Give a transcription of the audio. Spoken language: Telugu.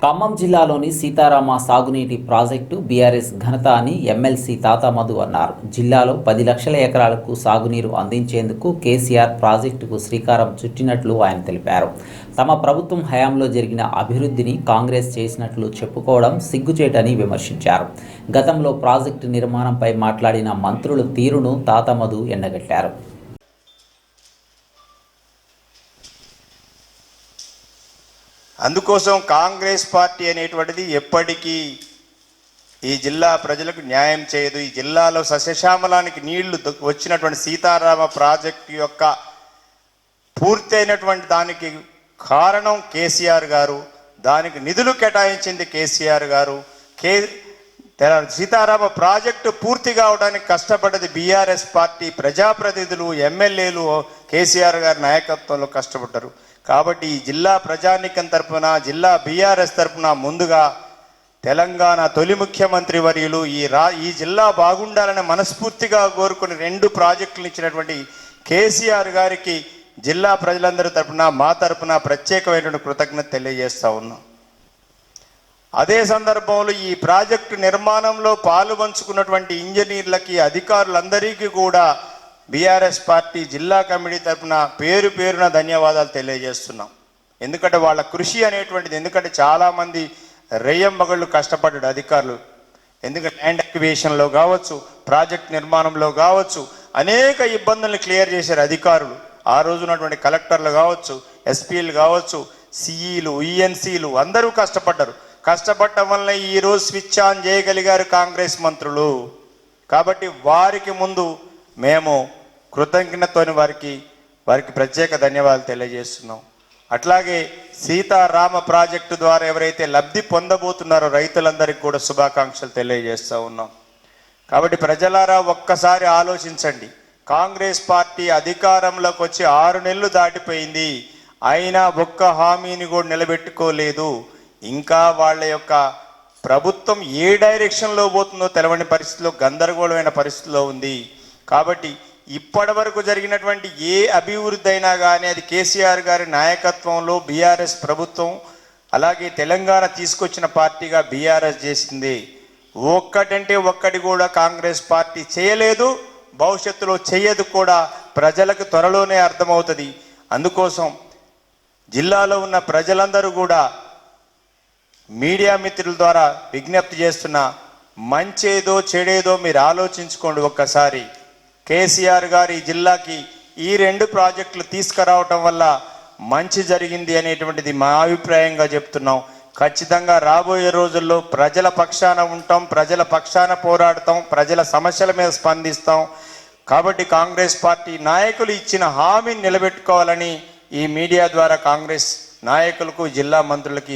ఖమ్మం జిల్లాలోని సీతారామ సాగునీటి ప్రాజెక్టు బీఆర్ఎస్ ఘనత అని ఎమ్మెల్సీ తాతామధు అన్నారు. జిల్లాలో పది లక్షల ఎకరాలకు సాగునీరు అందించేందుకు కేసీఆర్ ప్రాజెక్టుకు శ్రీకారం చుట్టినట్లు ఆయన తెలిపారు. తమ ప్రభుత్వం హయాంలో జరిగిన అభివృద్ధిని కాంగ్రెస్ చేసినట్లు చెప్పుకోవడం సిగ్గుచేటని విమర్శించారు. గతంలో ప్రాజెక్టు నిర్మాణంపై మాట్లాడిన మంత్రుల తీరును తాతామధు ఎండగట్టారు. అందుకోసం కాంగ్రెస్ పార్టీ అనేటువంటిది ఎప్పటికీ ఈ జిల్లా ప్రజలకు న్యాయం చేయదు. ఈ జిల్లాలో సస్యశ్యామలానికి నీళ్ళు దొ- వచ్చినటువంటి సీతారామ ప్రాజెక్టు యొక్క పూర్తయినటువంటి దానికి కారణం కేసీఆర్ గారు. దానికి నిధులు కేటాయించింది కేసీఆర్ గారు. కే సీతారామ ప్రాజెక్టు పూర్తి కావడానికి కష్టపడ్డది బీఆర్ఎస్ పార్టీ ప్రజాప్రతినిధులు ఎమ్మెల్యేలు కేసీఆర్ గారి నాయకత్వంలో కష్టపడ్డారు. కాబట్టి ఈ జిల్లా ప్రజానికం తరపున జిల్లా బీఆర్ఎస్ తరపున ముందుగా తెలంగాణ తొలి ముఖ్యమంత్రి వర్యులు ఈ రా ఈ జిల్లా బాగుండాలని మనస్ఫూర్తిగా కోరుకుని రెండు ప్రాజెక్టులు ఇచ్చినటువంటి కేసీఆర్ గారికి జిల్లా ప్రజలందరి తరపున మా తరపున ప్రత్యేకమైనటువంటి కృతజ్ఞత తెలియజేస్తూ ఉన్నాం. అదే సందర్భంలో ఈ ప్రాజెక్టు నిర్మాణంలో పాలు పంచుకున్నటువంటి ఇంజనీర్లకి అధికారులందరికీ కూడా బీఆర్ఎస్ పార్టీ జిల్లా కమిటీ తరపున పేరు పేరున ధన్యవాదాలు తెలియజేస్తున్నాం. ఎందుకంటే వాళ్ళ కృషి అనేటువంటిది ఎందుకంటే చాలామంది రెయ్యంబగళ్ళు కష్టపడ్డాడు అధికారులు. ఎందుకంటే ల్యాండ్ అక్వివేషన్లో కావచ్చు ప్రాజెక్ట్ నిర్మాణంలో కావచ్చు అనేక ఇబ్బందులను క్లియర్ చేశారు అధికారులు. ఆ రోజునటువంటి కలెక్టర్లు కావచ్చు ఎస్పీలు కావచ్చు సిఈలు ఈఎన్సీలు అందరూ కష్టపడ్డారు. కష్టపడటం వల్ల ఈ రోజు స్విచ్ ఆన్ చేయగలిగారు కాంగ్రెస్ మంత్రులు. కాబట్టి వారికి ముందు మేము కృతజ్ఞతని వారికి వారికి ప్రత్యేక ధన్యవాదాలు తెలియజేస్తున్నాం. అట్లాగే సీతారామ ప్రాజెక్టు ద్వారా ఎవరైతే లబ్ధి పొందబోతున్నారో రైతులందరికీ కూడా శుభాకాంక్షలు తెలియజేస్తూ ఉన్నాం. కాబట్టి ప్రజలారా ఒక్కసారి ఆలోచించండి. కాంగ్రెస్ పార్టీ అధికారంలోకి వచ్చి ఆరు నెలలు దాటిపోయింది. అయినా ఒక్క హామీని కూడా నిలబెట్టుకోలేదు. ఇంకా వాళ్ళ యొక్క ప్రభుత్వం ఏ డైరెక్షన్లో పోతుందో తెలవని పరిస్థితిలో గందరగోళమైన పరిస్థితిలో ఉంది. కాబట్టి ఇప్పటి వరకు జరిగినటువంటి ఏ అభివృద్ధి అయినా కానీ అది కేసీఆర్ గారి నాయకత్వంలో బీఆర్ఎస్ ప్రభుత్వం అలాగే తెలంగాణ తీసుకొచ్చిన పార్టీగా బీఆర్ఎస్ చేసింది. ఒక్కటంటే ఒక్కటి కూడా కాంగ్రెస్ పార్టీ చేయలేదు భవిష్యత్తులో చేయదు కూడా ప్రజలకు త్వరలోనే అర్థమవుతుంది. అందుకోసం జిల్లాలో ఉన్న ప్రజలందరూ కూడా మీడియా మిత్రుల ద్వారా విజ్ఞప్తి చేస్తున్న మంచేదో చెడేదో మీరు ఆలోచించుకోండి ఒక్కసారి. కేసీఆర్ గారి జిల్లాకి ఈ రెండు ప్రాజెక్టులు తీసుకురావటం వల్ల మంచి జరిగింది అనేటువంటిది మా అభిప్రాయంగా చెప్తున్నాం. ఖచ్చితంగా రాబోయే రోజుల్లో ప్రజల పక్షాన ఉంటాం ప్రజల పక్షాన పోరాడతాం ప్రజల సమస్యల మీద స్పందిస్తాం. కాబట్టి కాంగ్రెస్ పార్టీ నాయకులు ఇచ్చిన హామీని నిలబెట్టుకోవాలని ఈ మీడియా ద్వారా కాంగ్రెస్ నాయకులకు జిల్లా మంత్రులకి